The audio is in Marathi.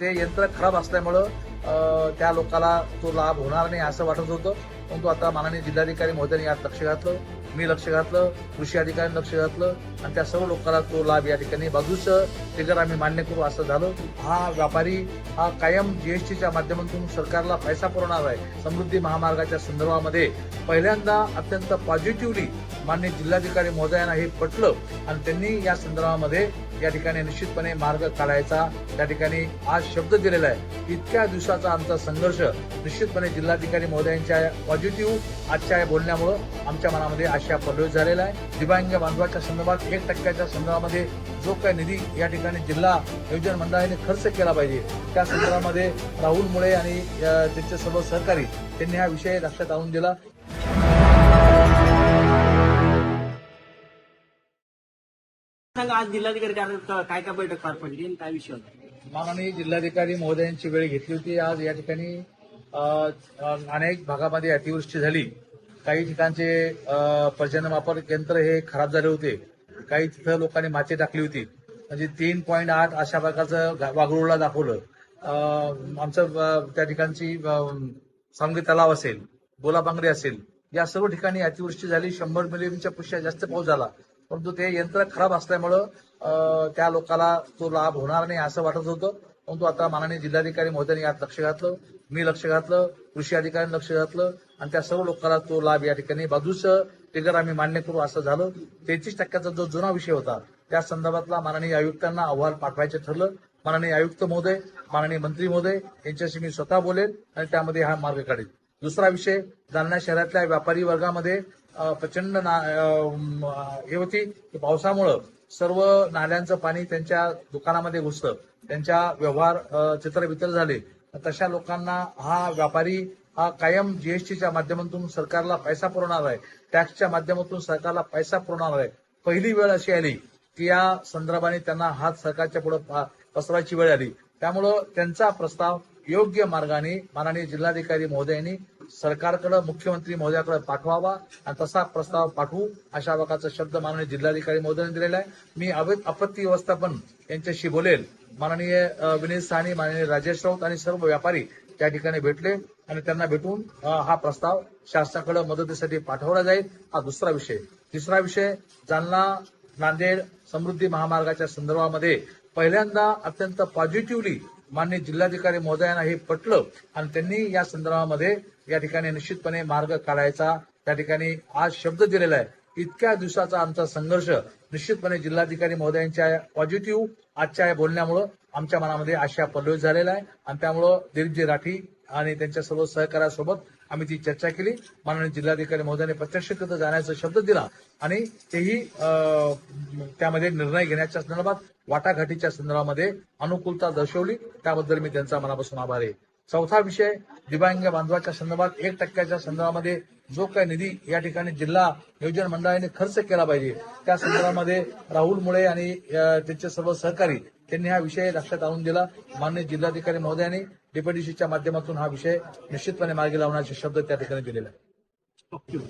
ते यंत्र खराब असल्यामुळं त्या लोकाला तो लाभ होणार नाही असं वाटत होतं. परंतु आता माननीय जिल्हाधिकारी महोदयांनी यात लक्ष घातलं. मी लक्ष घातलं. कृषी अधिकाऱ्यांनी लक्ष घातलं. आणि त्या सर्व लोकांना तो लाभ या ठिकाणी बाजूच फिगर आम्ही मान्य करू असं झालं. हा व्यापारी हा कायम जीएसटीच्या माध्यमातून सरकारला पैसा पुरवणार आहे. समृद्धी महामार्गाच्या संदर्भामध्ये पहिल्यांदा अत्यंत पॉझिटिव्हली माननीय जिल्हाधिकारी महोदयांना हे पटलं. आणि त्यांनी या संदर्भामध्ये या ठिकाणी निश्चितपणे मार्ग काढायचा. त्या ठिकाणी आज शब्द दिलेला आहे. इतक्या दिवसाचा आमचा संघर्ष निश्चितपणे जिल्हाधिकारी महोदयांच्या पॉझिटिव्ह आजच्या या बोलण्यामुळं आमच्या मनामध्ये आशा प्रलोभित झालेला आहे. दिव्यांग बांधवाच्या संदर्भात एक टक्क्याच्या संदर्भामध्ये जो काही निधी या ठिकाणी जिल्हा नियोजन मंडळाने खर्च केला पाहिजे त्या संदर्भामध्ये राहुल मुळे आणि त्यांचे सर्व सहकारी त्यांनी हा विषय लक्षात आणून दिला. सांगा आज जिल्हाधिकारी कार्यालयात काय काय बैठक पार पडली आणि काय विषय होता? माननीय जिल्हाधिकारी महोदयांची वेळ घेतली होती. आज या ठिकाणी अ, अनेक भागामध्ये अतिवृष्टी झाली. काही ठिकाणचे अ, पर्जन्य यंत्र हे खराब झाले होते. काही तिथं लोकांनी माती टाकली होती. म्हणजे तीन पॉईंट आठ अशा प्रकारचं गा- वागळूला दाखवलं. अ, आमचं अ, त्या ठिकाणची सांगली तलाव असेल बोलाबांगरी असेल या सर्व ठिकाणी अतिवृष्टी झाली. शंभर मिलीमीटरच्या पेक्षा जास्त पाऊस झाला. परंतु ते यंत्र खराब असल्यामुळं त्या लोकाला तो लाभ होणार नाही असं वाटत होतं. परंतु आता माननीय जिल्हाधिकारी महोदयांनी यात लक्ष घातलं. मी लक्ष घातलं. कृषी अधिकाऱ्यांनी लक्ष घातलं. आणि त्या सर्व लोकांना तो लाभ या ठिकाणी बाजूचं फिगर आम्ही मान्य करू असं झालं. तेहतीस टक्क्याचा जो जुना विषय होता त्या संदर्भातला माननीय आयुक्तांना अहवाल पाठवायचं ठरलं. माननीय आयुक्त महोदय माननीय मंत्री महोदय यांच्याशी मी स्वतः बोलेन आणि त्यामध्ये हा मार्ग काढेल दुसरा विषय जालना शहरातल्या व्यापारी वर्गामध्ये प्रचंड ना हे होती की पावसामुळं सर्व नाल्यांचं पाणी त्यांच्या दुकानामध्ये घुसलं. त्यांच्या व्यवहार चित्रवितर झाले. तशा लोकांना हा व्यापारी हा कायम जीएसटीच्या माध्यमातून सरकारला पैसा पुरवणार आहे. टॅक्सच्या माध्यमातून सरकारला पैसा पुरवणार आहे. पहिली वेळ अशी आली की या संदर्भाने त्यांना हात सरकारच्या पुढे पसरायची वेळ आली. त्यामुळं त्यांचा प्रस्ताव योग्य मार्गाने माननीय जिल्हाधिकारी महोदयांनी सरकारकडे मुख्यमंत्री महोदयाकडे पाठवावा आणि तसा प्रस्ताव पाठवू अशा प्रकारचा शब्द माननीय जिल्हाधिकारी महोदयांनी दिलेला आहे. मी अवैध आपत्ती व्यवस्थापन यांच्याशी बोलेल. माननीय विनीत साहनी माननीय राजेश राऊत आणि सर्व व्यापारी त्या ठिकाणी भेटले आणि त्यांना भेटून हा प्रस्ताव शासनाकडे मदतीसाठी पाठवला जाईल. हा दुसरा विषय. तिसरा विषय जालना नांदेड समृद्धी महामार्गाच्या संदर्भामध्ये पहिल्यांदा अत्यंत पॉझिटिव्हली माननीय जिल्हाधिकारी महोदयांना हे पटलं आणि त्यांनी या संदर्भामध्ये या ठिकाणी निश्चितपणे मार्ग काढायचा. त्या ठिकाणी आज शब्द दिलेला आहे. इतक्या दिवसाचा आमचा संघर्ष निश्चितपणे जिल्हाधिकारी महोदयांच्या पॉझिटिव्ह आजच्या या बोलण्यामुळं आमच्या मनामध्ये आशा पल्लवित झालेला आहे. आणि त्यामुळं दिलीपजी राठी आणि त्यांच्या सर्व सहकार्यासोबत आम्ही ती चर्चा केली. माननीय जिल्हाधिकारी महोदयांनी प्रत्यक्ष तिथं जाण्याचा शब्द दिला आणि तेही त्यामध्ये निर्णय घेण्याच्या संदर्भात वाटाघाटीच्या संदर्भामध्ये अनुकूलता दर्शवली. त्याबद्दल मी त्यांचा मनापासून आभार आहे. चौथा विषय दिव्यांग बांधवाच्या संदर्भात एक टक्क्याच्या संदर्भामध्ये जो काही निधी या ठिकाणी जिल्हा नियोजन मंडळाने खर्च केला पाहिजे त्या संदर्भामध्ये राहुल मुळे आणि त्यांचे सर्व सहकारी त्यांनी हा विषय लक्षात आणून दिला. माननीय जिल्हाधिकारी महोदयांनी डीपीडीसीच्या माध्यमातून हा विषय निश्चितपणे मार्गी लावण्याचे शब्द त्या ठिकाणी दिलेला आहे